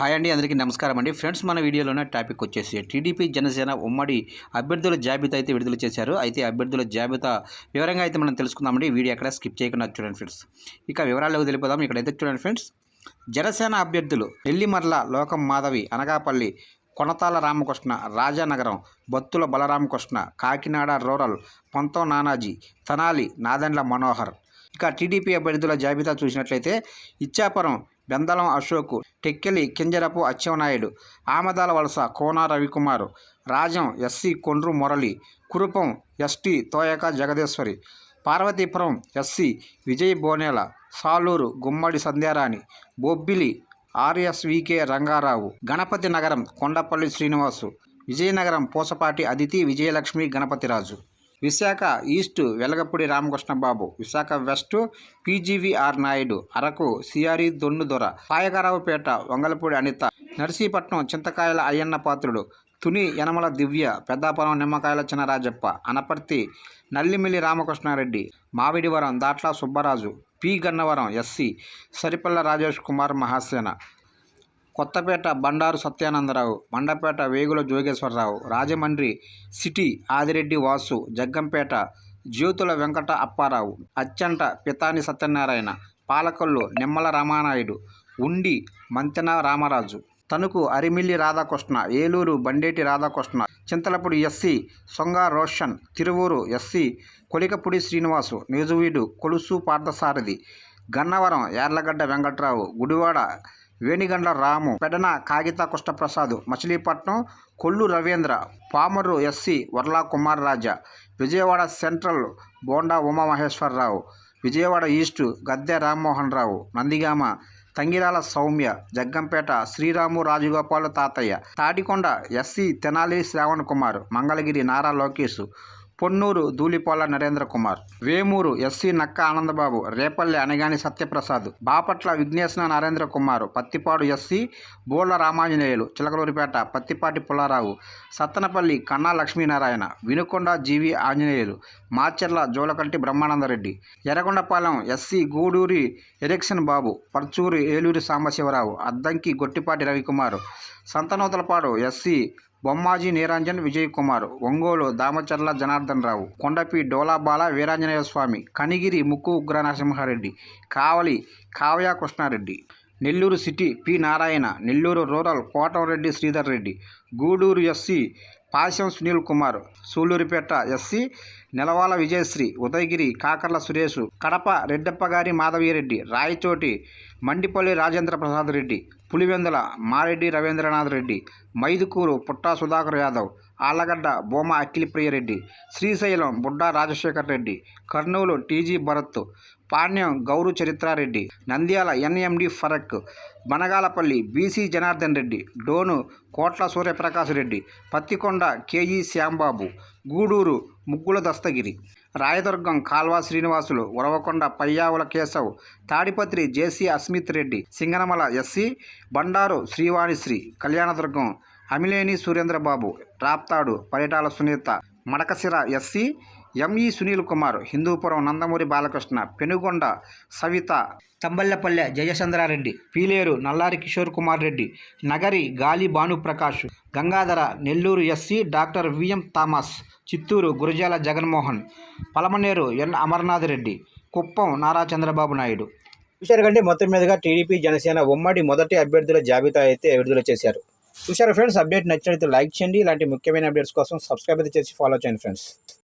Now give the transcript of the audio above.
Hi అండి అందరికీ నమస్కారం అండి. ఫ్రెండ్స్ మన వీడియోలోనే టాపిక్ వచ్చేసి టీడీపీ జనసేన ఉమ్మడి అభ్యర్థుల జాబితా అయితే విడుదల చేశారు. అయితే అభ్యర్థుల జాబితా వివరంగా అయితే మనం తెలుసుకుందామండి. వీడియో ఎక్కడ స్కిప్ చేయకుండా చూడండి ఫ్రెండ్స్. ఇక వివరాల్లోకి తెలిపోదాం ఇక్కడైతే చూడండి ఫ్రెండ్స్. జనసేన అభ్యర్థులు నెల్లిమర్ల లోకం మాధవి అనగాపల్లి కొనతాల రామకృష్ణ రాజానగరం బత్తుల బలరామకృష్ణ కాకినాడ రూరల్ పొంతం నానాజీ తనాలి నాదెండ్ల మనోహర్. ఇక టీడీపీ అభ్యర్థుల జాబితా చూసినట్లయితే Ichchapuram Bendalam Ashok Tekkali Kinjarapu Atchannaidu Amadalavalasa Kona Ravikumar Rajam SC Kondru Murali Kurupam ST Thoyaka Jagadeeswari Parvathipuram SC Vijay Bonela Saluru Gummadi Sandhyarani Bobbili RSVK Rangarao Gajapathinagaram Kondapalli Srinivas Vizianagaram Pusapati Aditi Vijayalakshmi Gajapathiraju. Visakha east Velagapudi Ramakrishnababu Visakha west PGVR Naidu Araku CRE Donnudora Payakaraopeta Vangalapudi Anitha Narsipatnam Chintakayala Ayyanna Patrudu Tuni Yanamala Divya Peddapuram Nimmakayala Chinarajappa Anaparthi Nallamilli Ramakrishnareddy Mummidivaram Datla Subbaraju P Gannavaram SC Saripalla Rajesh Kumar Mahasena Kothapeta Bandaru Satyanandarao Mandapeta Vegulla Jogeswararao Rajahmundry city Adireddy Vasu Jaggampeta Jyothula Venkata Apparao Achanta Pithani Satyanarayana Palakollu Nimmala Ramanaidu Undi Mantena Ramaraju Tanuku Arimilli Radhakrishna Eluru Badeti Radhakrishna Chintalapudi SC Songa Roshan Tiruvuru SC Kolikapudi Srinivas Nuzvid Kolusu Parthasarathy Gannavaram Yarlagadda Venkatrao Gudivada Venigandla Ramu Pedana Kagitha Krishnaprasad Machilipatnam Kollu Ravindra Pamarru SC Varla Kumar Raja Vijayawada central Bonda Umamaheswararao Vijayawada east Gadde Rammohan Rao Nandigama Thangirala Sowmya Jaggampeta Sriram Rajagopal Thatayya Tadikonda SC Tenali Shravan Kumar Mangalagiri Nara Lokesh Ponnur Dhulipalla Narendra Kumar. Vemuru SC Nakka Anandbabu Repalle Anagani Satyaprasad. Bapatla Vighneswara Narendra Kumar Prathipadu SC Bolla Ramanjaneyulu. Chilakaluripet Prathipati Pullarao. Sattenapalli Kanna Lakshminarayana. Vinukonda GV Anjaneyulu. Macherla Julakanti Brahmanandareddy. Yerragondapalem SC Guduri Erixion Babu. Parchur Eluri Sambasivarao. Addanki Gottipati Ravikumar. Santhanuthalapadu SC Bommaji Niranjan Vijay Kumar Ongole Damacharla Janardhan Rao Kondapi Dolabala Veeranjaneya Swamy Kanigiri Mukku Ugra Narasimhareddy Kavali Kavya Krishnareddy Nellore city P Narayana Nellore rural Kotamreddy Sridhar Reddy Gudur SC Pasam Sunil Kumar Sullurpeta SC Nelavala Vijayasree Udayagiri Kakarla Suresh Kadapa Reddappagari Madhavireddy Rayachoti Mandipalli Rajendra Prasad Reddy Pulivendula Mareddy Ravindranath Reddy Mydukur Putta Sudhakar Yadav Allagadda Bhuma Akhilapriyareddy Srisailam Budda Rajasekhar Reddy Kurnool TG Bharath Panyam Gowru Charitareddy Nandyal NMD Farooq Banaganapalli BC Janardhan Reddy Dhone Kotla Suryaprakash Reddy Pattikonda KE Shyambabu Gudur Muggula Dastagiri Rayadurgam Kalava Srinivasulu Uravakonda Payyavula Keshav Tadipatri JC Asmith Reddy Singanamala SC Bandaru Sravanisree Kalyandurg Amilineni Surendrababu Raptadu Paritala Sunitha Madakasira SC ME Sunil Kumar Hindupur Nandamuri Balakrishna Penukonda Savitha Thamballapalle Jayachandrareddy Pileru Nallari Kishore Kumar Reddy Nagari Gali Bhanuprakash Gangadhara Nellore SC doctor VM Thomas Chittoor Gurajala Jaganmohan Palamaner N Amarnath Reddy Kuppam Nara Chandrababu Naidu. చూశారు కంటే మొత్తం మీదుగా TDP Janasena ఉమ్మడి మొదటి అభ్యర్థుల జాబితా అయితే విడుదల చేశారు. చూసారా ఫ్రెండ్స్ అప్డేట్ నచ్చినట్లయితే లైక్ చేయండి. ఇలాంటి ముఖ్యమైన అప్డేట్స్ కోసం సబ్స్క్రైబ్ అయితే చేసి ఫాలో చేయండి ఫ్రెండ్స్.